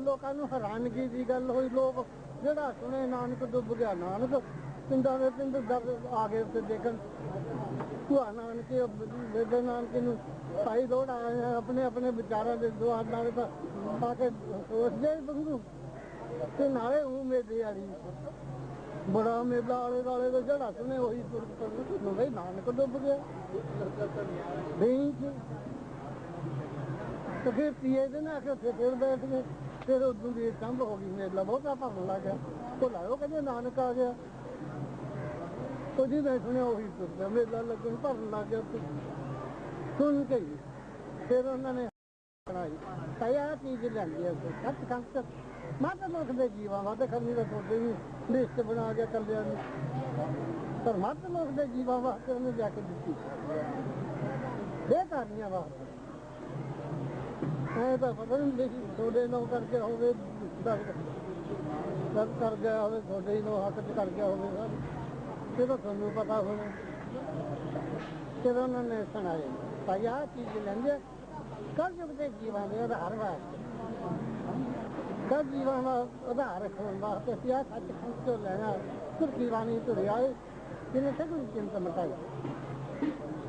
ਲੋਕਾਂ ਨੂੰ ਹੈਰਾਨਗੀ ਦੀ ਗੱਲ ਹੋਈ। ਲੋਕ ਜਿਹੜਾ ਸੁਣੇ ਨਾਨਕ ਡੁੱਬ ਗਿਆ, ਨਾਨਕ ਪਿੰਡਾਂ ਦੇ ਪਿੰਡ ਦਰ ਆ ਗਏ ਉੱਤੇ ਦੇਖਣ। ਭੂਆ ਨਾਨਕੇ, ਬੇਬੇ ਨਾਨਕੇ ਨੂੰ ਭਾਈ ਲੋੜ ਆਏ ਆਪਣੇ ਆਪਣੇ ਵਿਚਾਰਾਂ ਦੇ ਦੁਆਰ ਨਾਲ ਤਾਂ ਆ ਕੇ ਸੋਚਦੇ ਹੀ ਤੇ ਨਾਲੇ ਉਹ ਮੇਲੇ ਵਾਲੀ, ਬੜਾ ਮੇਲਾ ਆਲੇ ਵਾਲੇ ਦਾ ਜਿਹੜਾ ਸੁਣੇ ਉਹੀ ਤੁਰ ਨੂੰ ਬਈ ਨਾਨਕ ਡੁੱਬ ਗਿਆ। ਨਹੀਂ ਤੇ ਫਿਰ ਤੀਏ ਦਿਨ ਆ ਕੇ ਉੱਥੇ ਫਿਰ ਬੈਠ ਗਏ। ਫਿਰ ਉਦੋਂ ਦੀ ਚੰਬ ਹੋ ਗਈ, ਮੇਲਾ ਬਹੁਤਾ ਭਰਨ ਲੱਗ ਗਿਆ। ਉਹ ਕਹਿੰਦੇ ਨਾਨਕ ਆ ਗਿਆ। ਉਹ ਜੀ ਮੈਂ ਸੁਣਿਆ ਉਹੀ ਤੁਰ ਪਿਆ ਮੇਲਾ ਲੱਗਣ ਭਰਨ ਲੱਗ ਗਿਆ ਸੁਣ ਕੇ ਫਿਰ ਉਹਨਾਂ ਨੇ ਬਣਾਈ। ਤਾਇਆ ਚੀਜ਼ ਲੈਂਦੀ ਹੈ ਸੱਚ ਕੰਤ ਮਾਤਾ ਲੋਕ ਦੇ ਜੀਵਾਂ ਵਾਦੇ ਖਰਨੀ ਦਾ ਤੁਹਾਡੇ ਵੀ ਲਿਸਟ ਬਣਾ ਕੇ ਕੱਲਿਆਂ ਨੂੰ। ਪਰ ਮਾਤਾ ਲੋਕ ਦੇ ਜੀਵਾਂ ਵਾਸਤੇ ਉਹਨੇ ਜਾ ਕੇ ਦਿੱਤੀ। ਬੇਕਾਰੀਆਂ ਵਾਸਤੇ। ਐ ਤਾਂ ਪਤਾ ਨਹੀਂ ਤੁਹਾਡੇ ਨਾਲ ਕਰਕੇ ਹੋਵੇ ਦਰਦ ਦਰਦ ਕਰ ਗਿਆ ਹੋਵੇ, ਤੁਹਾਡੇ ਹੀ ਨੂੰ ਹੱਕ ਚ ਕਰ ਗਿਆ ਹੋਵੇ ਸਭ। ਇਹ ਤਾਂ ਤੁਹਾਨੂੰ ਪਤਾ ਹੋਵੇ? ਫਿਰ ਉਹਨਾਂ ਨੇ ਸੁਣਾਏ? ਭਾਈ, ਆਹ ਚੀਜ਼ ਲੈਂਦੇ ਕਰ ਯੁਗ ਦੇ ਜੀਵਾਂ ਦੇ ਆਧਾਰ ਵਾਸਤੇ। ਕਰ ਜੀਵਾਂ ਦਾ ਆਧਾਰ ਰੱਖਣ ਵਾਸਤੇ ਅਸੀਂ ਆਹ ਸੱਚ ਖੰਡ ਤੋਂ ਲੈਣਾ। ਤੁਰਕੀ ਬਾਣੀ ਤੁਰਿਆ ਏ ਜਿਹਨੇ ਸਗੋਂ ਚਿੰਤਾ ਮਟਾਈ?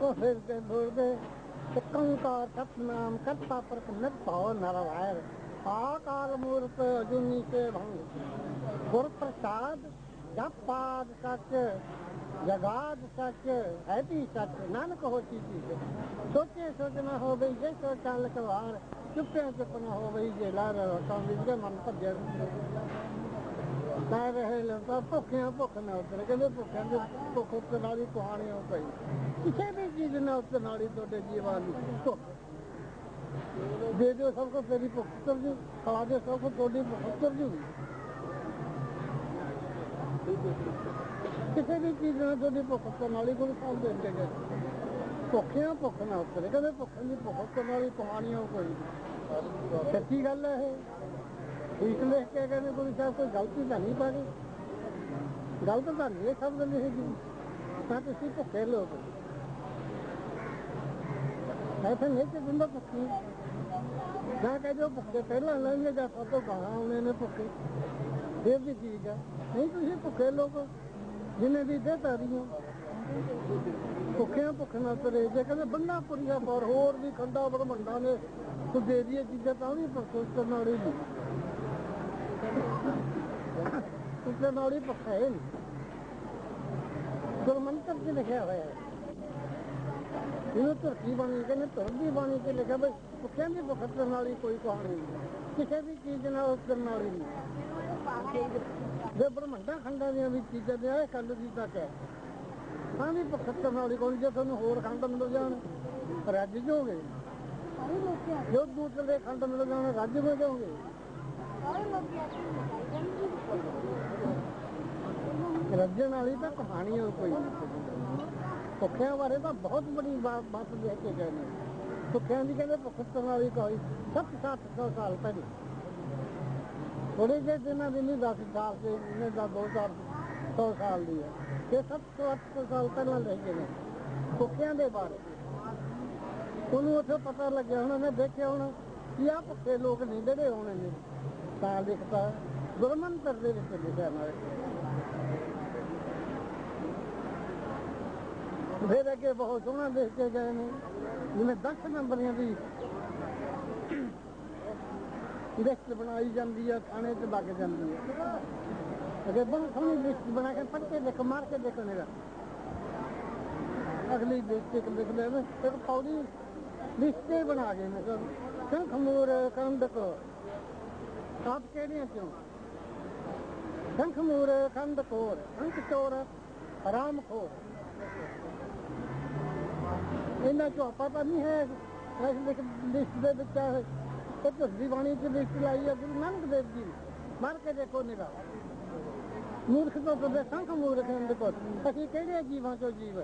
ਉਹ ਫਿਰ ਤੇ ਬੋਲਦੇ ਤੇ ਕੰਕਾਰ ਸਤਨਾਮ ਕਰਤਾ ਪ੍ਰਕ ਨਤ ਭਾਉ ਨਰਵਾਇਰ ਆਕਾਰ ਮੂਰਤ ਅਜੂਨੀ ਸੇ ਭੰਗ। ਗੁਰ ਪ੍ਰਸਾਦ, ਜਪਾਦ ਸੱਚ, ਜਗਾਦ ਸੱਚ ਹੈ ਵੀ ਸੱਚ, ਨਾਨਕ ਹੋਤੀ ਸੀ ਸੋਚੇ ਸੋਚਣਾ ਹੋ ਗਈ ਜੇ ਸੋ ਚੱਲ ਕਵਾਰ ਚੁੱਪੇ ਚੁੱਪ ਨਾ ਹੋ ਗਈ ਜੇ ਲਾ ਰਹਾ ਵਿੱਚ ਰਹੇ ਲੋਕਾਂ ਭੁੱਖਿਆਂ ਭੁੱਖ ਨਾ ਉਤਰ। ਕਹਿੰਦੇ ਭੁੱਖਿਆਂ ਦੇ ਭੁੱਖ ਉੱਤੇ ਨਾਲ ਹੀ ਕਹਾਣੀ ਹੋ। ਪਈ ਕਿਸੇ ਵੀ ਚੀਜ਼ ਨਾਲ ਉੱਤੇ ਨਾਲ ਤੁਹਾਡੇ ਜੀਵਨ ਦੀ। ਭੁੱਖ। ਦੇ ਦਿਓ ਸਭ ਕੋ ਤੇਰੀ ਭੁੱਖ ਉਤਰ ਜੂ। ਖਵਾ ਦਿਓ ਸਭ ਕੋ ਤੁਹਾਡੀ ਭੁੱਖ ਉਤਰ ਜੂ। ਕਿਸੇ ਵੀ ਚੀਜ਼ ਨਾਲ ਤੁਹਾਡੀ ਭੁੱਖ ਉਤਰ ਨਾਲ ਹੀ ਗੁਰੂ ਸਾਹਿਬ ਦੇ ਕੇ ਭੁੱਖਿਆਂ ਭੁੱਖ ਨਾ ਉਤਰੇ। ਕਹਿੰਦੇ ਭੁੱਖਾਂ ਦੀ ਭੁੱਖ ਉਤਰ ਨਾਲ ਹੀ ਕਹਾਣੀ ਹੋ। ਕੋਈ ਸੱਚੀ ਗੱਲ ਹੈ ਇਹ। ਠੀਕ ਲਿਖ ਕੇ ਕਹਿੰਦੇ ਕੋਈ ਸਾਹਿਬ ਕੋਈ ਗਲਤੀ ਤਾਂ ਨਹੀਂ ਪਾਈ ਗਲਤ ਤਾਂ ਨਹੀਂ, ਇਹ ਸ਼ਬਦ ਲਿਖੀ ਤਾਂ ਤੁਸੀਂ ਭੁੱਖੇ ਲੋਕ ਐਸੇ ਨਹੀਂ ਕਿ ਬੰਦਾ ਭੁੱਖੀ। ਨਾ ਕਹਿ ਜੋ ਭੁੱਖੇ ਪਹਿਲਾਂ ਲੈਣਗੇ ਜਾਂ ਸਭ ਤੋਂ ਗਾਹਾਂ ਆਉਣੇ ਨੇ ਭੁੱਖੇ। ਫਿਰ ਵੀ ਠੀਕ ਹੈ ਨਹੀਂ, ਤੁਸੀਂ ਭੁੱਖੇ ਲੋਕ ਜਿਨੇ ਦੀ ਦੇ ਤਾਰੀਆਂ ਭੁੱਖਿਆਂ ਭੁੱਖ ਨਾਲ ਤਰੇ। ਜੇ ਕਹਿੰਦੇ ਬੰਨਾ ਪੁਰੀਆ ਪਰ ਹੋਰ ਵੀ ਖੰਡਾ ਬਰਮੰਡਾ ਨੇ, ਤੂੰ ਦੇ ਦੀਏ ਚੀਜ਼ਾਂ ਤਾਂ ਵੀ ਪਰਸੋਸ ਕਰਨ ਵਾਲੀ ਨਹੀਂ ਉਸਨੇ ਨਾਲੀ ਪੱਖਾ ਹੈ। ਨਹੀਂ ਗੁਰਮੰਤਰ ਚ ਲਿਖਿਆ ਹੋਇਆ ਹੈ। ਇਹਨੂੰ ਧਰਤੀ ਬਾਣੀ ਕਹਿੰਦੇ ਧਰਤੀ ਬਾਣੀ ਤੇ ਲਿਖਿਆ ਬਈ ਭੁੱਖਿਆਂ ਦੀ ਭੁੱਖ ਕਰਨ ਵਾਲੀ ਕੋਈ ਕਹਾਣੀ ਨਹੀਂ ਕਿਸੇ ਵੀ ਚੀਜ਼ ਨਾਲ ਉਸ ਕਰਨ ਵਾਲੀ ਨਹੀਂ ਜੇ ਬ੍ਰਹਮੰਡਾ ਖੰਡਾਂ ਦੀਆਂ ਵੀ ਚੀਜ਼ਾਂ ਦੇ ਆਏ ਖੰਡ ਦੀ ਤੱਕ ਹੈ। ਤਾਂ ਵੀ ਭੁੱਖ ਕਰਨ ਵਾਲੀ ਕੋਈ ਜੇ ਤੁਹਾਨੂੰ ਹੋਰ ਖੰਡ ਮਿਲ ਜਾਣ ਰੱਜ ਜਾਓਗੇ ਜੋ ਦੂਸਰੇ ਖੰਡ ਮਿਲ ਜਾਣ ਰੱਜ ਹੋ ਜਾਓਗੇ ਰੱਜਣ ਵਾਲੀ ਤਾਂ ਕਹਾਣੀ ਹੋ ਕੋਈ। ਭੁੱਖਿਆਂ ਬਾਰੇ ਤਾਂ ਬਹੁਤ ਬੜੀ ਬਾਤ ਬਾਤ ਕੇ ਗਏ ਨੇ। ਭੁੱਖਿਆਂ ਦੀ ਕਹਿੰਦੇ ਭੁੱਖ ਕਰਨ ਵਾਲੀ ਕੋਈ 7-700 ਸਾਲ ਪਹਿਲਾਂ। ਥੋੜੇ ਜਿਹੇ ਦਿਨਾਂ ਦੀ ਨਹੀਂ 10 ਸਾਲ ਦੇ ਇਹਨੇ ਦਾ 2000 100 ਸਾਲ ਦੀ ਹੈ ਇਹ 700-800 ਸਾਲ ਪਹਿਲਾਂ ਲੈ ਗਏ। ਨੇ ਭੁੱਖਿਆਂ ਦੇ ਬਾਰੇ। ਉਹਨੂੰ ਉੱਥੇ ਪਤਾ ਲੱਗਿਆ ਹੁਣ, ਉਹਨੇ ਦੇਖਿਆ ਹੁਣ ਕਿ ਆ ਭੁੱਖੇ ਲੋਕ ਨਹੀਂ ਜਿਹੜੇ ਹੋਣੇ ਨੇ। ਤਾਂ ਲਿਖਤਾ ਗੁਰਮੰਤਰ ਦੇ ਵਿੱਚ ਲਿਖਿਆ ਨਾ ਫਿਰ ਅੱਗੇ ਬਹੁਤ ਸੋਹਣਾ ਦੇਖ ਕੇ ਗਏ ਨੇ, ਜਿਵੇਂ 10 ਨੰਬਰੀਆਂ ਦੀ ਲਿਸਟ ਬਣਾਈ ਜਾਂਦੀ ਹੈ ਥਾਣੇ 'ਚ ਲੱਗ ਜਾਂਦੀ ਹੈ ਅੱਗੇ ਬਹੁਤ ਸੋਹਣੀ ਲਿਸਟ ਬਣਾ ਕੇ ਪੱਤੇ ਦੇਖ ਮਾਰ ਕੇ ਦੇਖੋ ਮੇਰਾ ਅਗਲੀ ਲਿਸਟ ਲਿਖ ਲੈ ਇੱਕ ਪੌੜੀ ਲਿਸਟੇ ਬਣਾ ਗਏ ਨੇ ਸਭ। ਸੰਖ ਕੰਦਕ ਆਪ ਕਿਹੜੀਆਂ ਚੋਂ ਸੰਖ ਮੂਰ ਕੰਦ ਕੋਰ ਅੰਕ ਚੋਰ ਹਰਾਮ ਖੋਰ ਇਹਨਾਂ ਚੋਂ ਪਤਾ ਨਹੀਂ ਹੈ। ਲਿਸਟ ਦੇ ਵਿੱਚ ਹੈ ਇਹ ਧਰਤੀ ਬਾਣੀ ਚ ਲਿਸਟ ਲਾਈ ਹੈ ਗੁਰੂ ਨਾਨਕ ਦੇਵ ਜੀ ਨੇ। ਮਾਰ ਕੇ ਦੇਖੋ ਨਿਗਾ ਮੂਰਖ ਤੋਂ ਪਤਾ ਸੰਖ ਮੂਰਖ ਕੰਦ ਕੋਰ ਅਸੀਂ ਕਿਹੜੇ ਜੀਵਾਂ ਚੋਂ ਜੀਵ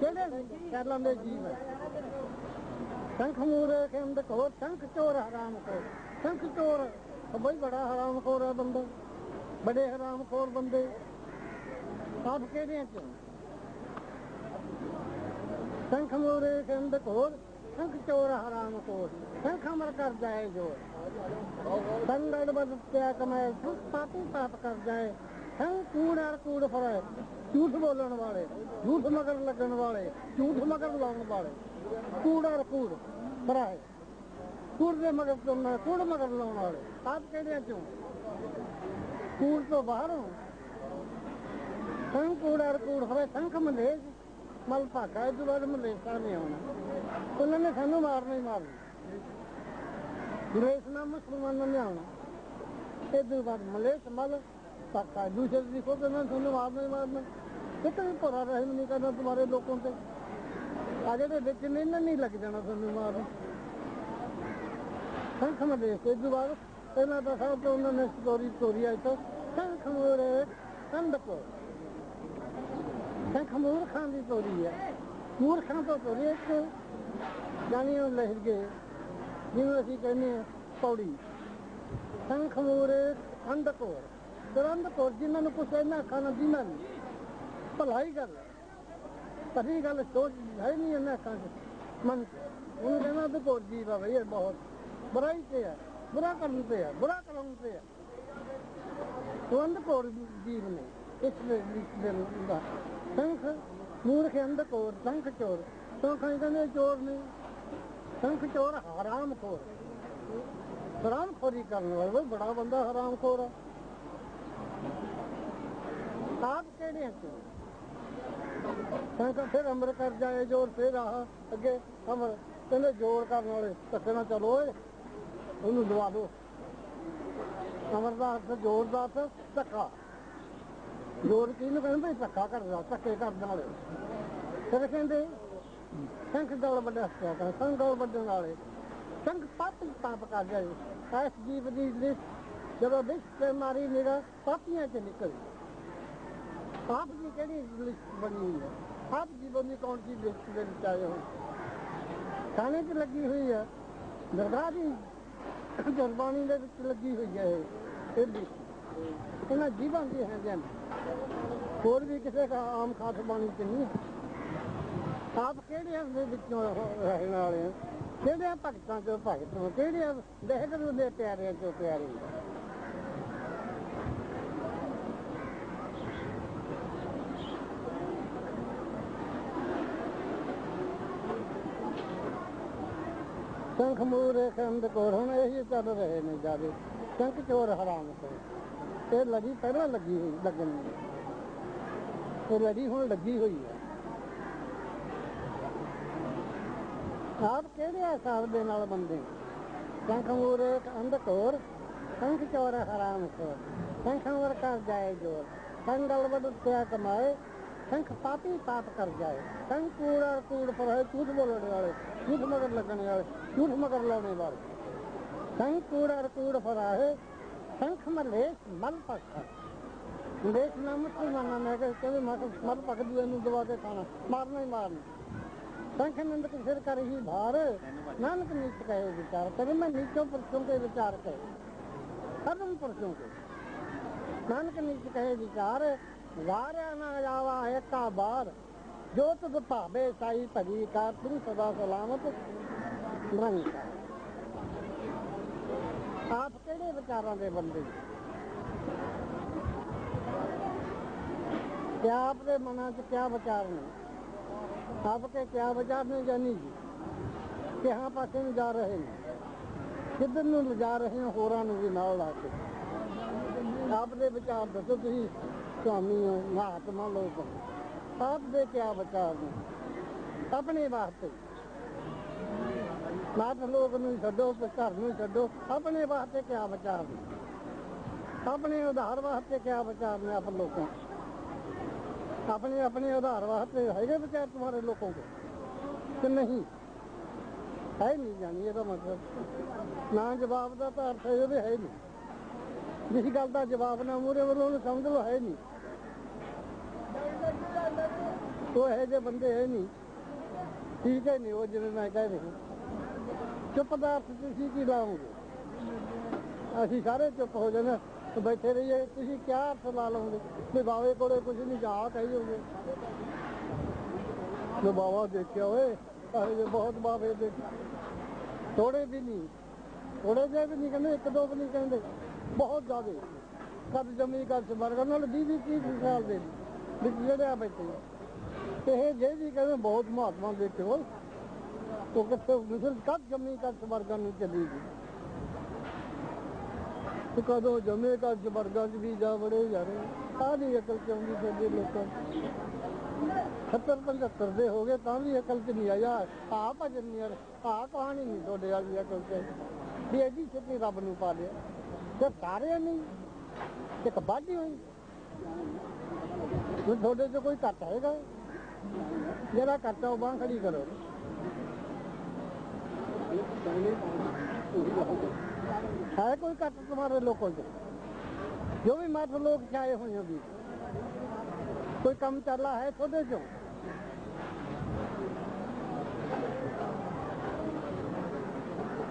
ਕਿਹੜੇ ਸ਼ੈਲਾਂ ਦੇ ਜੀਵ ਹੈ ਸੰਖ ਮੂਰੇ ਕਹਿੰਦੇ ਕੋ ਸੰਖ ਚੋਰ ਹਰਾਮ ਖੋਰ ਸੰਖ ਚੋਰ। ਉਹ ਬਈ ਬੜਾ ਹਰਾਮਖੋਰ ਹੈ ਬੰਦਾ। ਬੜੇ ਹਰਾਮ ਖੋਰ ਬੰਦੇ। ਆਪ ਕਿਹੜੇ ਚ? ਸੰਖ ਮੂਰੇ ਕਹਿੰਦੇ ਕੋ ਸੰਖ ਚੋਰ ਹਰਾਮ ਕੋਰ ਸੰਖ ਅਮਰ ਕਰ ਜਾਏ ਜੋ। ਸੰਗੜ ਬਦਤਿਆ ਕਮਾਏ ਸੰਖ ਪਾਪੀ ਪਾਪ ਕਰ ਜਾਏ ਸੰਖ ਕੂੜ ਅਰ ਕੂੜ ਫਰੇ ਝੂਠ ਬੋਲਣ ਵਾਲੇ, ਝੂਠ ਮਗਰ ਲੱਗਣ ਵਾਲੇ, ਝੂਠ ਮਗਰ ਲਾਉਣ ਵਾਲੇ। ਕੂੜ ਅਰ ਕੂੜ ਫਰਾਏ ਕੂੜ ਦੇ ਮਗਰ ਤੋਂ ਮੈਂ ਕੂੜ ਮਗਰ ਲਾਉਣ ਵਾਲੇ। ਆਪ ਕਿਹੜੇ ਚੋਂ ਕੂੜ ਤੋਂ ਬਾਹਰੋਂ ਸੰਖ ਕੂੜ ਅਰ ਕੂੜ ਫਰੇ ਸੰਖ ਮਲੇਸ਼। ਮਲ ਭਾਗਾ ਇਹ ਤੋਂ ਬਾਅਦ ਮਲੇਸ਼ਾ ਨਹੀਂ ਆਉਣਾ। ਉਹਨਾਂ ਨੇ ਸਾਨੂੰ ਮਾਰਨਾ ਹੀ ਮਾਰਨਾ। ਗੁਰੇਸ਼ ਨਾਮ ਮੁਸਲਮਾਨਾਂ ਨੇ ਆਉਣਾ। ਇਹ ਤੋਂ ਬਾਅਦ ਮਲੇਸ਼, ਮਲ ਭਾਗਾ, ਦੂਸਰੇ ਦੀ ਖੁਦ ਨੇ ਤੁਹਾਨੂੰ ਮਾਰਨਾ ਹੀ ਮਾਰਨਾ। ਕਿਤੇ ਵੀ ਭਰਾ ਰਹਿਮ ਨਹੀਂ ਕਰਨਾ ਤੁਹਾਰੇ ਲੋਕਾਂ ਤੇ। ਆ ਜਿਹੜੇ ਵਿੱਚ ਨੇ, ਇਹਨਾਂ ਨਹੀਂ ਲੱਗ ਜਾਣਾ ਤੁਹਾਨੂੰ ਮਾਰਨ। ਸੰਖ ਮਲੇਸ਼ ਇਹ ਤੋਂ ਬਾਅਦ ਇਹਨਾਂ ਦਾ ਸਭ ਤੋਂ ਉਹਨਾਂ ਨੇ ਸਟੋਰੀ ਸਟੋਰੀ ਆਈ ਤਾਂ ਸੰਖ ਮੋਰੇ ਅੰਦਕੋ ਸੰਖ ਮੂਰਖਾਂ ਦੀ ਤੋਰੀ ਹੈ ਮੂਰਖਾਂ ਤੋਂ ਤੋਰੀ ਹੈ ਇੱਕ ਜਾਨੀ ਉਹ ਲਹਿਰ ਗਏ ਜਿਵੇਂ ਅਸੀਂ ਕਹਿੰਦੇ ਹਾਂ ਪੌੜੀ ਸੰਖ ਮੂਰੇ ਅੰਧਕੋਰ ਤੇ ਅੰਧਕੋਰ ਜਿਨ੍ਹਾਂ ਨੂੰ ਕੁਛ ਇਹਨਾਂ ਖਾਣਾ ਦਿੰਦਾ ਨਹੀਂ ਭਲਾਈ ਗੱਲ ਹੈ ਭਲੀ ਗੱਲ ਸੋਚ ਹੈ ਨਹੀਂ ਇਹਨਾਂ ਅੱਖਾਂ 'ਚ ਮਨ 'ਚ। ਉਹਨੂੰ ਕਹਿੰਦਾ ਅੰਧਕੋਰ ਜੀਵ ਆ ਬਈ ਇਹ ਬਹੁਤ ਬੁਰਾਈ ਤੇ ਹੈ, ਬੁਰਾ ਕਰਨ ਤੇ ਹੈ। ਬੁਰਾ ਕਰਨ ਤੇ ਨੇ ਇਸ ਦੇ ਦਾ ਸੰਖ, ਮੂਰਖ ਅੰਧਕੋਰ ਸੰਖ ਚੋਰ, ਸੰਖ ਕਹਿੰਦੇ ਚੋਰ ਨੇ। ਸੰਖ ਚੋਰ ਹਰਾਮ ਖੋਰ ਹਰਾਮ ਖੋਰੀ ਕਰਨ ਵਾਲਾ ਉਹ ਬੜਾ ਬੰਦਾ ਹਰਾਮ ਖੋਰ ਹੈ ਆਪ ਕਿਹੜੇ ਹੋ ਸੰਖ ਫਿਰ ਅਮਰ ਕਰ ਜਾਏ ਜੋਰ, ਫਿਰ ਆਹ ਅੱਗੇ ਅਮਰ ਕਹਿੰਦੇ ਜੋਰ ਕਰਨ ਵਾਲੇ ਧੱਕੇ ਨਾਲ ਚਲੋ ਓਏ। ਉਹਨੂੰ ਦਵਾ ਦਿਓ ਅਮਰਦਾਸ ਦਾ ਜੋਰ ਦਾ ਧੱਕਾ। ਜੋਰ ਕਿਹਨੂੰ ਕਹਿੰਦੇ ਭਈ ਧੱਕਾ ਕਰਦਾ ਧੱਕੇ ਕਰਨ ਵਾਲੇ। ਫਿਰ ਕਹਿੰਦੇ, ਸੰਖ ਦੌੜ ਵੱਡਾ ਹੱਸਿਆ ਕਰ ਸੰਖ ਦੌੜ ਵੱਡਣ ਵਾਲੇ। ਸੰਖ ਪਾਪੀ ਪਾਪ ਕਰ ਜਾਏ ਐਸ ਜੀਵ ਦੀ ਲਿਸਟ ਜਦੋਂ ਵਿਸ਼ ਤੇ ਮਾਰੀ ਨਿਗਾ ਪਾਪੀਆਂ ਚ ਨਿਕਲ। ਪਾਪ ਦੀ ਕਿਹੜੀ ਲਿਸਟ ਬਣੀ ਹੋਈ ਹੈ? ਪਾਪ ਜੀਵਨ ਦੀ ਕੌਣ ਸੀ? ਲਿਸਟ ਦੇ ਵਿੱਚ ਆਏ ਹੋ ਥਾਣੇ 'ਚ ਲੱਗੀ ਹੋਈ ਹੈ। ਦਰਗਾਹ ਦੀ ਗੁਰਬਾਣੀ ਦੇ ਵਿੱਚ ਲੱਗੀ ਹੋਈ ਹੈ ਇਹ ਇਹ ਲਿਸਟ ਇਹਨਾਂ ਜੀਵਾਂ ਦੀ ਹੈ ਜਨ ਹੋਰ ਵੀ ਕਿਸੇ ਦਾ ਆਮ ਖਾਸ ਬਾਣੀ ਚ ਨਹੀਂ ਆਪ ਕਿਹੜੇ ਆ ਦੇ ਵਿੱਚੋਂ ਰਹਿਣ ਵਾਲੇ ਆ? ਕਿਹੜੇ ਭਗਤਾਂ ਚੋਂ ਭਗਤ ਹੋ? ਕਿਹੜੇ ਆ ਦੇ ਪਿਆਰਿਆਂ ਚੋਂ ਪਿਆਰੇ ਸੰਖ ਮੂਰੇ ਖੰਡ ਕੋਰ ਹੁਣ ਇਹ ਚੱਲ ਰਹੇ ਨੇ ਜਿਆਦੇ ਸੰਖ ਚੋਰ ਹਰਾਮ ਕੋਰ ਇਹ ਲੜੀ ਪਹਿਲਾਂ ਲੱਗੀ ਹੋਈ, ਲੱਗਣੀ ਇਹ ਲੜੀ ਹੁਣ ਲੱਗੀ ਹੋਈ ਹੈ। ਆਪ ਕਿਹੜੇ ਹਿਸਾਬ ਦੇ ਨਾਲ ਬੰਦੇ? ਸੰਖ ਮੂਰੇ ਅੰਧਕੋਰ ਸੰਖ ਚੋਰ ਹਰਾਮ ਕੋਰ ਸੰਖ ਮੂਰ ਕਰ ਜਾਏ ਜੋਰ। ਸੰਗਲ ਵਡ ਤਿਆ ਕਮਾਏ ਸੰਖ ਪਾਪੀ ਪਾਪ ਕਰ ਜਾਏ। ਸੰਖ ਕੂੜਾ ਕੂੜ ਪਰ ਹੈ ਝੂਠ ਬੋਲਣ ਵਾਲੇ, ਝੂਠ ਮਗਰ ਲੱਗਣ ਵਾਲੇ, ਝੂਠ ਮਗਰ ਲਾਉਣੇ ਵਾਲੇ। ਸੰਖ ਕੂੜਾ ਕੂੜ ਫਰਾਹੇ ਸੰਖ ਮਲੇ ਮਲ ਪੱਖਾ ਦੇਖ ਨਾ ਮੁਸਲਮਾਨਾਂ ਨੇ ਕਿ ਕਹਿੰਦੇ ਮਤ ਮਤ ਪੱਕ ਦੂਏ ਨੂੰ ਦਵਾ ਕੇ ਖਾਣਾ, ਮਾਰਨਾ ਹੀ ਮਾਰਨਾ। ਸੰਖ ਨੰਦ ਕੇ ਸਿਰ ਕਰ ਹੀ ਭਾਰ, ਨਾਨਕ ਨੀਚ ਕਹੇ ਵਿਚਾਰ ਕਰੇ ਮੈਂ ਨੀਚੋਂ ਪਰਸੋਂ ਕੇ ਵਿਚਾਰ ਕਹੇ। ਕਰਮ ਪਰਸੋਂ ਕੇ। ਨਾਨਕ ਨੀਚ ਕਹੇ ਵਿਚਾਰ, ਵਾਰਿਆ ਨਾ ਜਾਵਾ ਆਇਤਾਂ ਬਾਰ। ਜੋ ਤੁਧ ਭਾਵੇ ਸਾਈ ਭਲੀ ਕਾ ਤੂੰ ਸਦਾ ਸਲਾਮਤ ਰੰਗ ਆਪ ਕਿਹੜੇ ਵਿਚਾਰਾਂ ਦੇ ਬੰਦੇ? ਕਿਆ ਆਪ ਦੇ ਮਨਾਂ 'ਚ ਕਿਆ ਵਿਚਾਰ ਨੇ? ਆਪ ਕੇ ਕਿਆ ਵਿਚਾਰ ਨੇ ਜਾਨੀ ਜੀ? ਕਿਹਾਂ ਪਾਸੇ ਨੂੰ ਜਾ ਰਹੇ ਨੇ? ਕਿੱਧਰ ਨੂੰ ਲਿਜਾ ਰਹੇ ਹੋਰਾਂ ਨੂੰ ਵੀ ਨਾਲ ਲਾ ਕੇ? ਆਪ ਦੇ ਵਿਚਾਰ ਦੱਸੋ ਤੁਸੀਂ। ਸਵਾਮੀ ਹੋ ਮਹਾਤਮਾ ਲੋਕ ਹੋ ਆਪ ਦੇ ਕਿਆ ਵਿਚਾਰ ਨੇ ਆਪਣੇ ਵਾਸਤੇ ਮਾਤ ਲੋਕ ਨੂੰ ਛੱਡੋ ਤੇ ਘਰ ਨੂੰ ਛੱਡੋ ਆਪਣੇ ਵਾਸਤੇ ਕਿਆ ਵਿਚਾਰ ਨੇ ਆਪਣੇ ਉਧਾਰ ਵਾਸਤੇ ਕਿਆ ਵਿਚਾਰ ਨੇ ਆਪ ਲੋਕਾਂ अपने अपने आधार वास्ते है विचार तुम्हारे लोगों के कि नहीं है नहीं जानी ਇਹਦਾ ਮਤਲਬ ਨਾ ਜਵਾਬ ਦਾ ਤਾਂ ਅਰਥ ਇਹਦੇ ਹੈ ਨਹੀਂ ਜਿਸ ਗੱਲ ਦਾ ਜਵਾਬ ਨਾ ਮੂਰੇ ਵੱਲੋਂ ਉਹਨੂੰ ਸਮਝ ਲੋ ਹੈ ਨਹੀਂ। ਉਹ ਹੈ ਜੇ ਬੰਦੇ ਹੈ ਨਹੀਂ। ਠੀਕ ਹੈ ਨਹੀਂ, ਉਹ ਜਿਵੇਂ ਮੈਂ ਕਹਿ ਰਿਹਾ। ਚੁੱਪ ਦਾ ਅਰਥ ਤੁਸੀਂ ਕੀ ਲਾਓਗੇ? ਅਸੀਂ ਸਾਰੇ ਚੁੱਪ ਹੋ ਜਾਣਾ, ਤੇ ਬੈਠੇ ਰਹੀਏ, ਤੁਸੀਂ ਕਿਆ ਅਰਥ ਲਾ ਲਓਗੇ? ਵੀ ਬਾਵੇ ਕੋਲੇ ਕੁਝ ਨਹੀਂ, ਜਾ ਕਹੀ ਹੋਗੇ ਜੋ ਬਾਵਾ ਦੇਖਿਆ ਓਏ ਆਏ ਬਹੁਤ ਬਾਵੇ ਦੇ। ਥੋੜੇ ਵੀ ਨਹੀਂ, ਥੋੜੇ ਜਿਹੇ ਵੀ ਨਹੀਂ ਕਹਿੰਦੇ, ਇੱਕ ਦੋ ਵੀ ਨਹੀਂ ਕਹਿੰਦੇ। ਬਹੁਤ ਜ਼ਿਆਦਾ। ਕਦ ਜਮੀ ਕਰ ਸਬਰਗਰ ਨਾਲ 20 30 ਸਾਲ ਦੇ ਵਿੱਚ ਜਿਹੜੇ ਬੈਠੇ ਤੇ ਇਹ ਜੇ ਵੀ ਕਹਿੰਦੇ ਬਹੁਤ ਮਹਾਤਮਾ ਦੇਖੇ ਹੋ ਉਹ ਕਿੱਥੇ ਮਿਸਲ ਕਦ ਜਮੀ ਕਰ ਸਬਰਗਰ ਨੂੰ ਚਲੀ ਗਈ। ਤੇ ਕਦੋਂ ਜਮੇ ਕਰ ਸਬਰਗਰ ਚ ਵੀ ਜਾ ਬੜੇ ਯਾਰੇ ਆ। ਨਹੀਂ ਅਕਲ ਚ ਆਉਂਦੀ ਸਾਡੇ ਲੋਕਾਂ ਨੂੰ 70 75 ਦੇ ਹੋ ਗਏ, ਤਾਂ ਵੀ ਅਕਲ ਚ ਨਹੀਂ ਆਇਆ। ਆ ਭਜਨ ਨਹੀਂ ਆ ਕਹਾਣੀ ਨਹੀਂ ਤੁਹਾਡੇ ਵਾਲੀ ਅਕਲ ਚ ਵੀ ਐਡੀ ਛੇਤੀ ਰੱਬ ਨੂੰ ਪਾ ਲਿਆ। ਤੇ ਨਹੀਂ, ਤੇ ਕਬਾਡੀ ਹੋਈ। ਹੁਣ ਤੁਹਾਡੇ ਚ ਕੋਈ ਘੱਟ ਹੈਗਾ? ਜਿਹੜਾ ਘੱਟ ਉਹ ਬਾਂਹ ਖੜੀ ਕਰੋ। ਹੈ ਕੋਈ ਘੱਟ ਤੁਹਾਡੇ ਲੋਕਾਂ ਚ? ਜੋ ਵੀ ਮਤ ਲੋਕ ਚਾਹੇ ਹੋਏ ਹੋ ਵੀ। ਕੋਈ ਕੰਮ ਚੱਲਾ ਹੈ ਤੁਹਾਡੇ ਚੋਂ?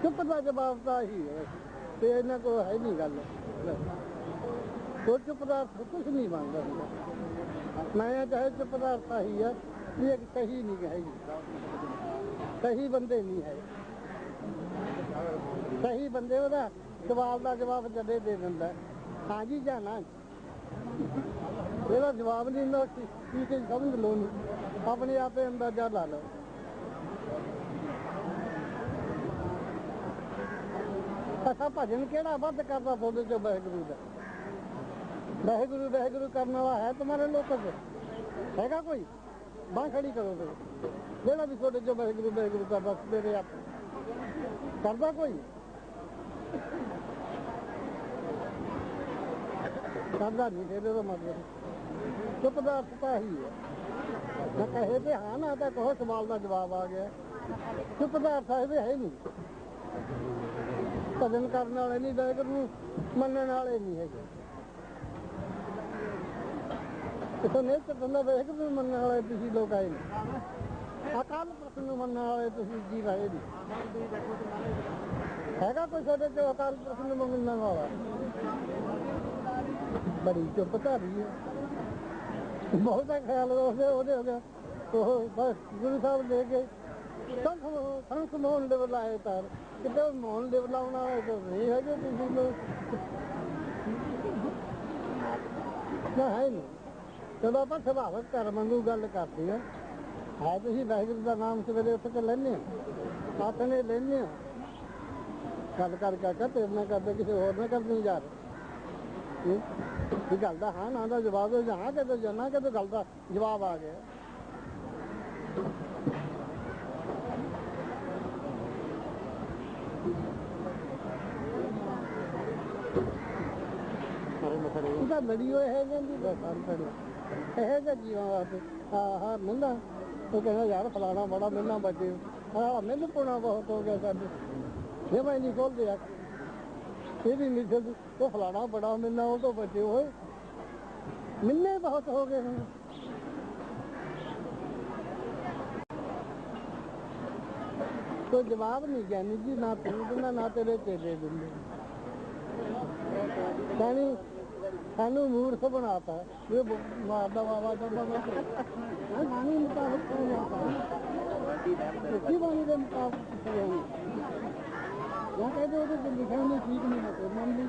ਚੁੱਪ ਦਾ ਜਵਾਬ ਤਾਂ ਹੀ ਹੈ। ਤੇ ਇਹਨਾਂ ਕੋਲ ਹੈ ਨਹੀਂ ਗੱਲ। ਕੋਈ ਪਦਾਰਥ ਦਾ ਕੁਝ ਨਹੀਂ ਮੰਗਦਾ। ਹੁੰਦਾ। ਮੈਂ ਚਾਹੇ ਚੁੱਪ ਦਾ ਅਰਥ ਹੀ ਹੈ ਵੀ ਇੱਕ ਸਹੀ ਨਹੀਂ ਹੈਗੀ ਸਹੀ ਬੰਦੇ ਨਹੀਂ ਹੈ। ਸਹੀ ਬੰਦੇ ਉਹਦਾ ਸਵਾਲ ਦਾ ਜਵਾਬ ਜਦੇ ਦੇ ਦਿੰਦਾ। ਹਾਂਜੀ ਜਾਂ ਨਾ। ਇਹਦਾ ਜਵਾਬ ਨਹੀਂ ਹੁੰਦਾ, ਕੀ ਕਿ ਸਮਝ ਲਓ ਨਹੀਂ ਆਪਣੇ ਆਪੇ ਅੰਦਾਜ਼ਾ ਲਾ ਲਓ। ਅਸਾ ਭਜਨ ਕਿਹੜਾ ਵੱਧ ਕਰਦਾ ਤੁਹਾਡੇ ਚੋਂ ਵਾਹਿਗੁਰੂ ਦਾ? ਵਾਹਿਗੁਰੂ ਵਾਹਿਗੁਰੂ ਕਰਨ ਵਾਲਾ ਹੈ ਤੁਹਾਡੇ ਲੋਕਾਂ 'ਚ? ਹੈਗਾ ਕੋਈ? ਬਾਂਹ ਖੜੀ ਕਰੋ ਤੁਸੀਂ ਜਿਹੜਾ ਵੀ ਤੁਹਾਡੇ ਚੋਂ ਵਾਹਿਗੁਰੂ ਵਾਹਿਗੁਰੂ ਕਰਦਾ ਮੇਰੇ ਆਪ ਕਰਦਾ ਕੋਈ? ਕਰਦਾ ਨਹੀਂ, ਫਿਰ ਉਹਦਾ ਮਤਲਬ ਚੁੱਪ ਦਾ ਅਰਥ ਤਾਂ ਹੀ ਹੈ। ਨਾ ਕਹੇ ਤੇ ਹਾਂ ਨਾ, ਤਾਂ ਕਹੋ ਸਵਾਲ ਦਾ ਜਵਾਬ ਆ ਗਿਆ। ਚੁੱਪ ਦਾ ਅਰਥ ਹੈ ਵੀ ਹੈ ਨਹੀਂ। ਭਜਨ ਕਰਨ ਵਾਲੇ ਨਹੀਂ ਵਾਹਿਗੁਰੂ ਨੂੰ ਮੰਨਣ ਵਾਲੇ ਨਹੀਂ ਹੈਗੇ। ਇਥੋਂ ਨਹੀਂ ਤੇ ਵਾਹਿਗੁਰੂ ਨੂੰ ਮੰਨਣ ਵਾਲੇ ਤੁਸੀਂ ਲੋਕ ਆਏ ਨੇ ਅਕਾਲ ਪੁਰਖ ਨੂੰ ਮੰਨਣ ਵਾਲੇ ਤੁਸੀਂ ਜੀਵ ਆਏ ਨਹੀਂ। ਹੈਗਾ ਕੋਈ ਤੁਹਾਡੇ ਚ ਅਕਾਲ ਪੁਰਖ ਨੂੰ ਮੰਨਣ ਵਾਲਾ? ਬੜੀ ਚੁੱਪ ਧਾਰੀ ਹੈ। ਬਹੁਤਾ ਖਿਆਲ ਉਹਦੇ ਉਹਦੇ ਹੋ ਗਿਆ। ਉਹ ਬਸ ਗੁਰੂ ਸਾਹਿਬ ਦੇ ਕੇ ਸੰਖ ਮੋਹਨ ਦੇ ਬੁਲਾਏ ਤਾਂ ਕਿਤੇ ਮੋਹਨ ਦੇ ਬੁਲਾਉਣਾ ਹੋਏ ਨਹੀਂ ਹੈਗੇ ਤੁਸੀਂ ਲੋਕ ਨਾ ਹੈ ਨਹੀਂ। ਚਲੋ ਆਪਾਂ ਸੁਭਾਵਕ ਕਰਮ ਵਾਂਗੂ ਗੱਲ ਕਰਦੇ ਆ ਹੈ ਤੁਸੀਂ ਵਾਹਿਗੁਰੂ ਦਾ ਨਾਮ ਸਵੇਰੇ ਉੱਠ ਕੇ ਲੈਣੇ ਆ ਆਤਨੇ ਲੈਣੇ ਆ ਗੱਲ ਕਰ ਕਰ ਤੇਰੇ ਨਾਲ ਕਰਦੇ, ਕਿਸੇ ਹੋਰ ਨਾਲ ਕਰਦੇ ਜਾ ਰਹੇ ਇਹ ਗੱਲ ਦਾ ਹਾਂ ਨਾ ਦਾ ਜਵਾਬ ਹੈ ਹਾਂ ਕਦੇ ਜਨਾ ਕਦੇ ਗੱਲ ਦਾ ਜਵਾਬ ਆ ਗਿਆ। ਉਹਦਾ ਹੋਏ ਇਹ ਜਾਂਦੀ ਬਸਾਂ ਪੜੀ ਇਹ ਜਿਹਾ ਜੀਵਾਂ ਵਾਸਤੇ। ਹਾਂ ਹਾਂ ਉਹ ਕਹਿੰਦਾ, ਯਾਰ, ਫਲਾਣਾ ਬੜਾ ਮਿਲਣਾ ਬੱਜੇ ਹਾਂ, ਮੈਨੂੰ ਪੁਣਾ ਬਹੁਤ ਹੋ ਗਿਆ ਸਾਡੇ। ਇਹ ਮੈਂ ਨਹੀਂ ਖੋਲਦੇ ਆ, ਇਹ ਵੀ ਮਿਸਲ ਉਹ ਫਲਾਣਾ ਬੜਾ ਮਿਲਣਾ, ਉਹ ਤੋਂ ਬਚੇ ਹੋਏ ਮਿਲਨੇ ਬਹੁਤ ਹੋ ਗਏ ਹੁਣ ਕੋਈ ਜਵਾਬ ਨਹੀਂ ਗਿਆਨੀ ਜੀ, ਨਾ ਤੂੰ ਦਿੰਦਾ, ਨਾ ਤੇਰੇ ਚੇਲੇ ਦਿੰਦੇ। ਕਹਿੰਦੀ ਸਾਨੂੰ ਮੂਰਖ ਬਣਾਤਾ। ਇਹ ਮਾਰਦਾ ਬਾਬਾ ਜਾਂਦਾ ਮੈਂ। ਹਾਂ ਮਾਨੀ ਮੁਤਾਬਕ ਕੀ ਬਾਣੀ ਦੇ ਮੁਤਾਬਕ ਕੀਤੀ ਹੋਈ ਕਹਿੰਦੇ ਉਹਦੇ ਲਿਖਿਆ ਨਹੀਂ ਠੀਕ ਨਹੀਂ ਮੈਂ ਮੰਨ ਲਈ।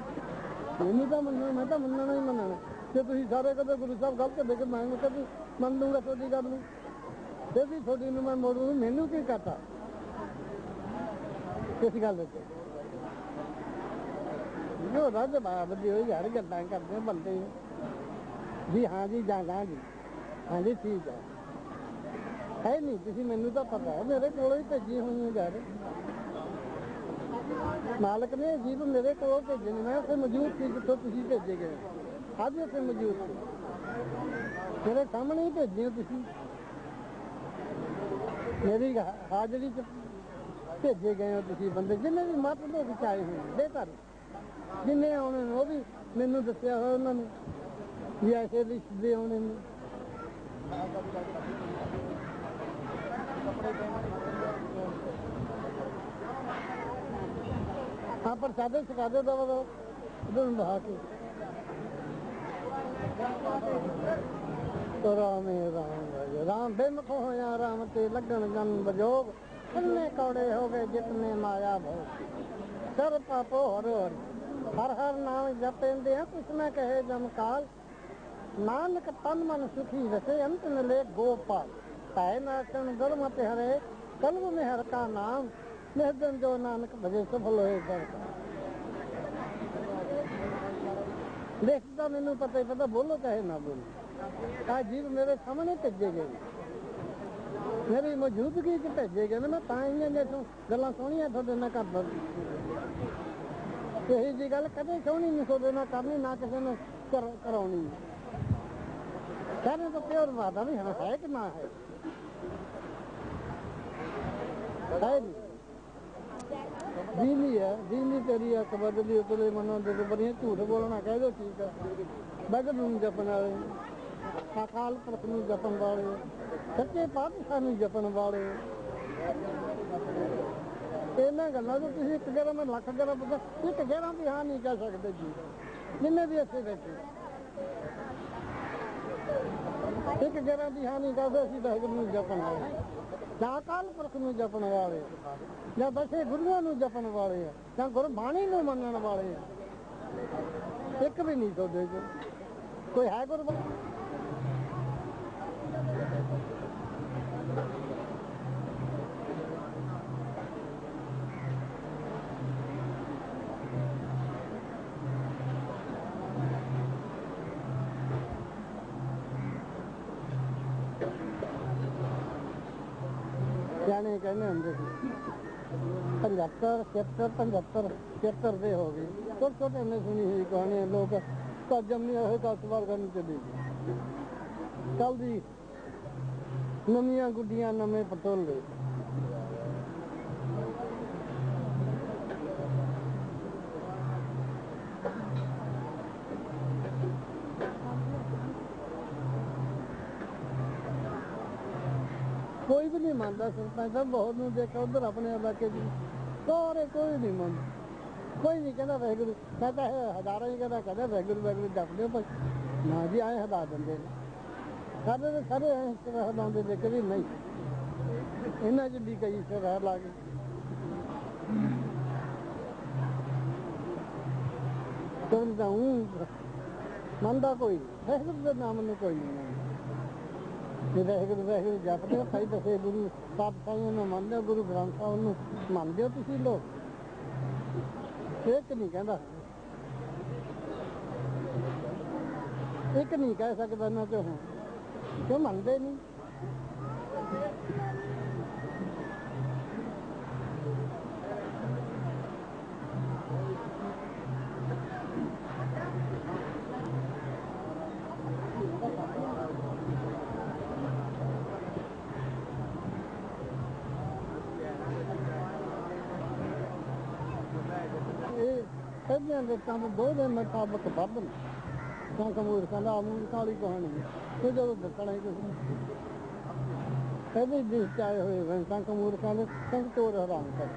ਮੈਨੂੰ ਤਾਂ ਮੰਨਣਾ, ਮੈਂ ਤਾਂ ਮੰਨਣਾ ਹੀ ਮੰਨਣਾ। ਤੇ ਤੁਸੀਂ ਸਾਰੇ ਕਦੇ ਗੁਰੂ ਸਾਹਿਬ ਗਲਤ ਦੇ ਕੇ ਮੈਂ ਕਦੇ ਮੰਨ ਲੂੰਗਾ ਤੁਹਾਡੀ ਗੱਲ ਨੂੰ। ਤੇ ਵੀ ਤੁਹਾਡੀ ਨੂੰ ਮੈਂ ਮੋੜੂ ਮੈਨੂੰ ਕੀ ਕਰਤਾ? ਕਿਸ ਗੱਲ ਵਿੱਚ ਜੋ ਰੱਜ ਬਾਬ ਦੀ ਹੋਈ ਯਾਰ ਗੱਲਾਂ ਕਰਦੇ ਬੰਦੇ। ਜੀ ਹਾਂ ਜੀ ਜਾਣਾ ਜੀ। ਹਾਂ ਜੀ ਠੀਕ ਹੈ ਹੈ ਨਹੀਂ ਤੁਸੀਂ ਮੈਨੂੰ ਤਾਂ ਪਤਾ ਹੈ ਮੇਰੇ ਕੋਲੋਂ ਹੀ ਭੇਜੀ ਹੋਈ ਹੈ ਯਾਰ। ਮਾਲਕ ਨੇ ਜੀਵ ਮੇਰੇ ਕੋਲ ਭੇਜੇ ਨੇ। ਮੈਂ ਉੱਥੇ ਮੌਜੂਦ ਸੀ ਜਿੱਥੋਂ ਤੁਸੀਂ ਭੇਜੇ ਗਏ। ਅੱਜ ਉੱਥੇ ਮੌਜੂਦ ਸੀ। ਮੇਰੇ ਸਾਹਮਣੇ ਹੀ ਭੇਜੇ ਹੋ ਤੁਸੀਂ। ਮੇਰੀ ਹਾਜ਼ਰੀ ਚ ਭੇਜੇ ਗਏ ਹੋ ਤੁਸੀਂ ਬੰਦੇ ਜਿੰਨੇ ਵੀ ਮਤ ਲੋਕ ਆਏ ਹੋਏ ਨੇ, ਬੇਕਾਰ ਜਿੰਨੇ ਆਉਣੇ ਨੇ, ਉਹ ਵੀ ਮੈਨੂੰ ਦੱਸਿਆ ਹੋਇਆ ਉਹਨਾਂ ਨੇ ਵੀ ਐਸੇ ਰਿਸ਼ਤੇ ਆਉਣੇ ਨੇ। ਹਾਂ, ਪਰ ਸਾਡੇ ਸਿਖਾ ਦੇ ਦਵਾ ਦੋ ਉਹਨੂੰ ਬਹਾ ਕੇ। ਰਾਮੇ, ਰਾਮ ਰਾਜ, ਰਾਮ ਬਿਮਖ ਹੋਇਆ ਰਾਮ ਤੇ ਲੱਗਣ ਜਨ ਬਜੋਗ ਕਿੰਨੇ ਕੌੜੇ ਹੋ ਗਏ, ਜਿਤਨੇ ਮਾਇਆ ਭੋਗ। ਸਰ ਪਾਪੋ ਹਰ ਹਰ ਹਰ ਹਰ ਨਾਮ ਜਪੇਂਦੇ ਆ ਕੁਛ ਮੈਂ ਕਹੇ ਜਮ ਨਾਨਕ ਤਨ ਮਨ ਸੁਖੀ ਵਸੇ ਅੰਤ ਨਲੇ ਗੋਪਾਲ। ਤੈ ਨਾਚਨ ਗੁਰਮਤਿ ਹਰੇ ਕਲਮ ਮੇ ਕਾ ਨਾਮ। ਨਿਰਜਨ ਜੋ ਨਾਨਕ ਭਜੇ ਸਫਲ ਹੋਏ ਦਰ ਲਿਖਦਾ ਮੈਨੂੰ ਪਤਾ ਹੀ, ਪਤਾ ਬੋਲੋ ਚਾਹੇ ਨਾ ਬੋਲੋ। ਆ ਜੀਵ ਮੇਰੇ ਸਾਹਮਣੇ ਭੇਜੇ ਗਏ ਮੇਰੀ ਮੌਜੂਦਗੀ ਚ ਭੇਜੇ ਗਏ ਮੈਂ ਤਾਂ ਹੀ ਨੇ ਗੱਲਾਂ ਸੋਹਣੀਆਂ ਤੁਹਾਡੇ ਨਾਲ ਕਰਦਾ ਇਹੀ ਜੀ ਗੱਲ ਕਦੇ ਸੋਹਣੀ ਨਹੀਂ ਤੁਹਾਡੇ ਨਾਲ ਕਰਨੀ, ਨਾ ਕਿਸੇ ਨੇ ਕਰਾਉਣੀ। ਕਹਿੰਦੇ ਤਾਂ ਪਿਓਰ ਵਾਦਾ ਵੀ ਹੈ ਕਿ ਨਾ ਹੈ? ਹੈ ਹੈ ਦੀਨੀ ਤੇਰੀ ਅੱਖ ਬਦਲੀ ਉਤਲੇ ਮਨੋਂ ਦੇ ਬੜੀਆਂ ਝੂਠ ਬੋਲਣਾ, ਕਹਿ ਦੋ ਠੀਕ ਹੈ ਬਗਰ ਨੂੰ ਜਪਣ ਵਾਲੇ ਅਕਾਲ ਪੁਰਖ ਨੂੰ ਜਪਣ ਵਾਲੇ, ਸੱਚੇ ਪਾਤਸ਼ਾਹ ਨੂੰ ਜਪਣ ਵਾਲੇ। ਇਹਨਾਂ ਗੱਲਾਂ ਤੋਂ ਤੁਸੀਂ ਇੱਕ ਗੇਰਾ ਮੈਂ ਲੱਖ ਗੇੜਾ ਪੁੱਛਾਂ ਇੱਕ ਗੇੜਾ ਵੀ ਹਾਂ ਨਹੀਂ ਕਹਿ ਸਕਦੇ ਜੀ। ਜਿੰਨੇ ਵੀ ਇੱਥੇ ਬੈਠੇ ਇੱਕ ਗੇੜਾ ਵੀ ਹਾਂ ਨਹੀਂ ਕਰਦੇ, ਅਸੀਂ ਵਾਹਿਗੁਰੂ ਨੂੰ ਜਪਣ ਵਾਲੇ ਜਾਂ ਅਕਾਲ ਪੁਰਖ ਨੂੰ ਜਪਣ ਵਾਲੇ ਜਾਂ ਦਸੇ ਗੁਰੂਆਂ ਨੂੰ ਜਪਣ ਵਾਲੇ ਆ, ਜਾਂ ਗੁਰਬਾਣੀ ਨੂੰ ਮੰਨਣ ਵਾਲੇ ਆ। ਇੱਕ ਵੀ ਨਹੀਂ ਤੁਹਾਡੇ ਚ ਕੋਈ ਹੈ ਗੁਰਬਾਣੀ? ਸਿਆਣੇ ਕਹਿੰਦੇ ਹੁੰਦੇ ਸੀ। 75 76 75 76 ਦੇ ਹੋ ਗਏ। ਛੋਟੇ ਛੋਟੇ ਨੇ ਸੁਣੀ ਹੋਈ ਕਹਾਣੀ ਲੋਕ ਕਾਜਮ ਨਹੀਂ ਹੋਏ ਦਸ ਵਾਰ ਕਰਨ ਚਲੀ ਗਏ। ਕੱਲ ਦੀ ਨਵੀਆਂ ਗੁੱਡੀਆਂ, ਨਵੇਂ ਪਟੋਲੇ ਕੋਈ ਵੀ ਨਹੀਂ ਮੰਨਦਾ ਸਰਪੰਚ ਸਾਹਿਬ ਬਹੁਤ ਨੂੰ ਦੇਖਿਆ, ਉਧਰ ਆਪਣੇ ਇਲਾਕੇ ਚ ਸਾਰੇ ਕੋਈ ਨਹੀਂ ਮੰਨਦਾ। ਕੋਈ ਨਹੀਂ ਕਹਿੰਦਾ ਵੈਗੁਰੂ ਮੈਂ ਤਾਂ ਇਹ ਹਜ਼ਾਰਾਂ ਹੀ ਕਹਿੰਦਾ ਕਹਿੰਦਾ ਵੈਗੁਰੂ ਵੈਗੁਰੂ ਜਪਦੇ ਪਰ ਨਾ ਜੀ ਆਏ ਹਦਾ ਦਿੰਦੇ ਨੇ। ਸਾਡੇ ਤਾਂ ਸਾਰੇ ਐਂ ਸਿਰ ਹਦਾਉਂਦੇ ਦੇਖ ਵੀ ਨਹੀਂ। ਇਹਨਾਂ ਚ ਵੀ ਕਈ ਸਿਰ ਲਾ ਕੇ ਕੋਈ ਤਾਂ ਮੰਨਦਾ ਕੋਈ ਨਹੀਂ। ਵਾਹਿਗੁਰੂ ਦੇ ਨਾਮ ਨੂੰ ਕੋਈ ਨਹੀਂ ਮੰਨਦਾ ਜੇ ਵਾਹਿਗੁਰੂ ਵਾਹਿਗੁਰੂ ਜਪਦੇ ਹੋ ਭਾਈ ਦਸੇ ਗੁਰੂ ਪਾਤਸ਼ਾਹੀਆਂ ਨੂੰ ਮੰਨਦੇ ਹੋ ਗੁਰੂ ਗ੍ਰੰਥ ਸਾਹਿਬ ਨੂੰ ਮੰਨਦੇ ਹੋ ਤੁਸੀਂ ਲੋਕ? ਇੱਕ ਨਹੀਂ ਕਹਿੰਦਾ। ਇੱਕ ਨਹੀਂ ਕਹਿ ਸਕਦਾ ਨਾ ਚੋਂ ਕਿਉਂ ਮੰਨਦੇ ਨਹੀਂ? ਸਭਿਆਂ ਦੇ ਕੰਮ ਦੋ ਮੁਤਾਬਕ ਵੱਧਨ ਤਾਂ ਕਮੂਰ ਕਹਿੰਦਾ ਅਮੂਰ ਕਾਲੀ ਕਹਾਣੀ ਤੇ ਜਦੋਂ ਦੱਸਣਾ ਹੀ ਕਿਸੇ ਕਦੇ ਦਿਸ ਚਾਏ ਹੋਏ ਵੇ ਤਾਂ ਕਮੂਰ ਕਹਿੰਦੇ ਸੰਗ ਹਰਾਮ ਕਰ।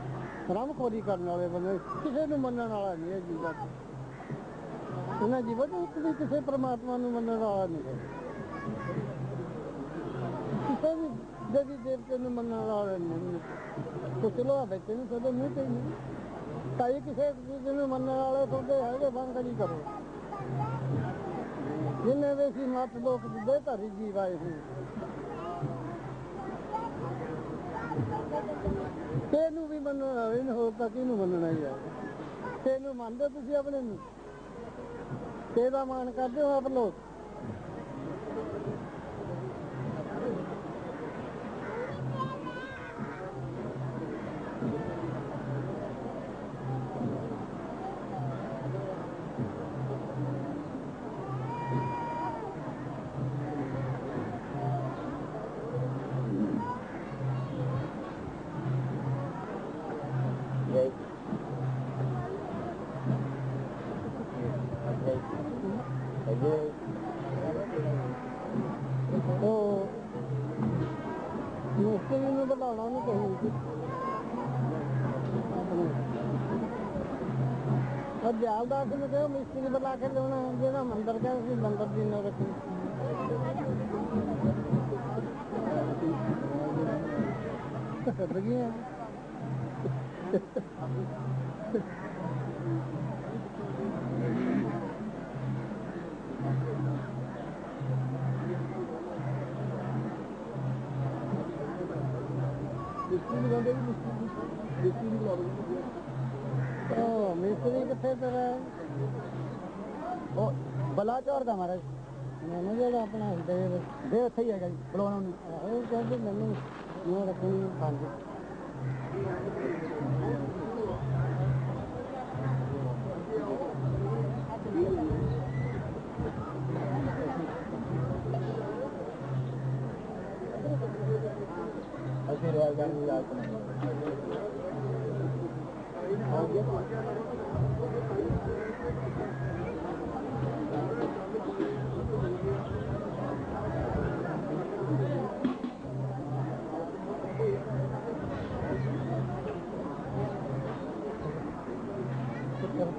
ਹਰਾਮ ਖੋਰੀ ਕਰਨ ਵਾਲੇ ਬੰਦੇ, ਕਿਸੇ ਨੂੰ ਮੰਨਣ ਵਾਲਾ ਨਹੀਂ ਹੈ ਜੀਵਨ। ਉਹਨਾਂ ਜੀਵਨ ਇੱਕ ਕਿਸੇ ਪ੍ਰਮਾਤਮਾ ਨੂੰ ਮੰਨਣ ਵਾਲਾ ਨਹੀਂ ਹੈ। ਕਿਸੇ ਵੀ ਦੇਵੀ ਦੇਵਤੇ ਨੂੰ ਮੰਨਣ ਵਾਲਾ ਨਹੀਂ ਕੁਛ ਲੋਕ ਬੈਠੇ ਨੇ ਤੁਹਾਡੇ ਮੂੰਹ ਤੇ ਨਹੀਂ। ਭਾਈ ਕਿਸੇ ਚੀਜ਼ ਨੂੰ ਮੰਨਣ ਵਾਲੇ ਤੁਹਾਡੇ ਹੈਗੇ, ਬੰਦ ਨਹੀਂ ਕਰੋ। ਜਿੰਨੇ ਵੀ ਸੀ ਮਤ ਲੋਕ ਦੇ ਧਰੀ ਜੀਵ ਆਏ ਸੀ। ਤੈਨੂੰ ਵੀ ਮੰਨਣਾ ਹੋਵੇ ਨਾ ਹੋਰ ਤਾਂ ਕਿਹਨੂੰ ਮੰਨਣਾ ਹੀ ਆ। ਤੈਨੂੰ ਮੰਨਦੇ ਤੁਸੀਂ ਆਪਣੇ ਨੂੰ? ਤੇਰਾ ਮਾਨ ਕਰਦੇ ਹੋ ਆਪ ਲੋਕ? ਉਹ ਦਿਆਲਦਾਸ ਨੂੰ ਕਿਹਾ ਮਿਸਤਰੀ ਬੁਲਾ ਕੇ ਲਿਆਉਣਾ ਜਿਹੜਾ ਮੰਦਰ ਗਿਆ ਸੀ, ਮੰਦਰ ਦੀ ਨਾ ਰੱਖੀ ਲੱਗੀਆਂ ਉਹ ਮਿਸਤਰੀ ਕਿੱਥੇ ਤੇਰਾ? ਉਹ ਬਲਾਚੌਰ ਦਾ ਮਹਾਰਾਜ। ਮੈਨੂੰ ਜਿਹੜਾ ਆਪਣਾ ਦੇਵ ਦੇ ਉੱਥੇ ਹੀ ਹੈਗਾ ਜੀ, ਬੁਲਾਉਣਾ ਉਹਨੂੰ ਉਹ ਕਹਿੰਦੇ ਮੈਨੂੰ ਨੂੰ ਰੱਖਣੀ ਹਾਂਜੀ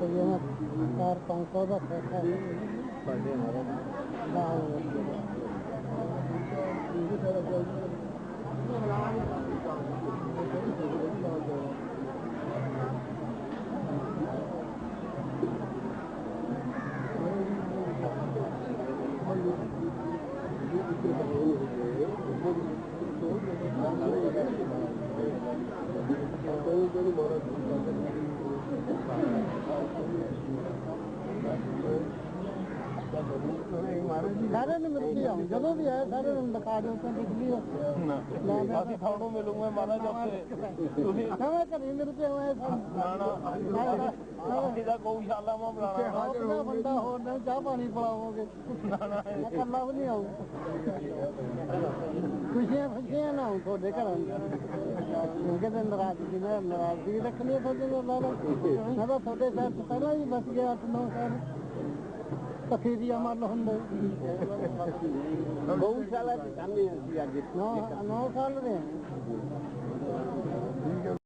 ਰੁਪਏ ਨਾਲ ਚਾਰ ਪੰਜ ਸੌ ਦਾ ਪੈਸਾ ਸਾਡੇ ਸਾਰੇ ਨੂੰ ਮਿਲ ਕੇ ਆਉਂ ਜਦੋਂ ਵੀ ਆਏ ਸਾਰੇ ਨੂੰ ਦਿਖਾ ਦਿਓ ਕਿ ਬਿਜਲੀ ਅਸੀਂ ਤੁਹਾਨੂੰ ਮਿਲੂਗੇ ਮਹਾਰਾਜ ਉੱਥੇ। ਤੁਸੀਂ ਕੇ ਆਏ ਸਨ। ਨਾ ਨਾ ਅਸੀਂ ਤਾਂ ਗਊਸ਼ਾਲਾ ਮਾ ਬੁਲਾਣਾ ਆਪਣਾ ਬੰਦਾ ਹੋਰ ਨਹੀਂ ਚਾਹ ਪਾਣੀ ਪਿਲਾਵੋਗੇ। ਮੈਂ ਇਕੱਲਾ ਵੀ ਨਹੀਂ ਆਉਂ ਖੁਸ਼ੀਆਂ ਖੁਸ਼ੀਆਂ ਨਾ ਆਉਂ ਤੁਹਾਡੇ ਘਰਾਂ ਨੂੰ ਕਿਤੇ ਨਾਰਾਜ਼ਗੀ ਨਾ ਨਾਰਾਜ਼ਗੀ ਰੱਖਣੀ ਹੈ ਤੁਹਾਡੇ ਨਾਲ। ਮੈਂ ਤਾਂ ਤੁਹਾਡੇ ਤੋਂ ਪਹਿਲਾਂ ਹੀ ਬਸ ਗਿਆ 8-9 ਸਾਲ। ਤਫੀਰੀ ਅਮਲ ਹੁੰਦੇ ਗਊਸ਼ਾਲਾ ਚ ਜਾਂਦੇ ਅਸੀਂ ਅੱਜ ਨੌ ਨੌ ਸਾਲ ਰਹੇ ਹਾਂ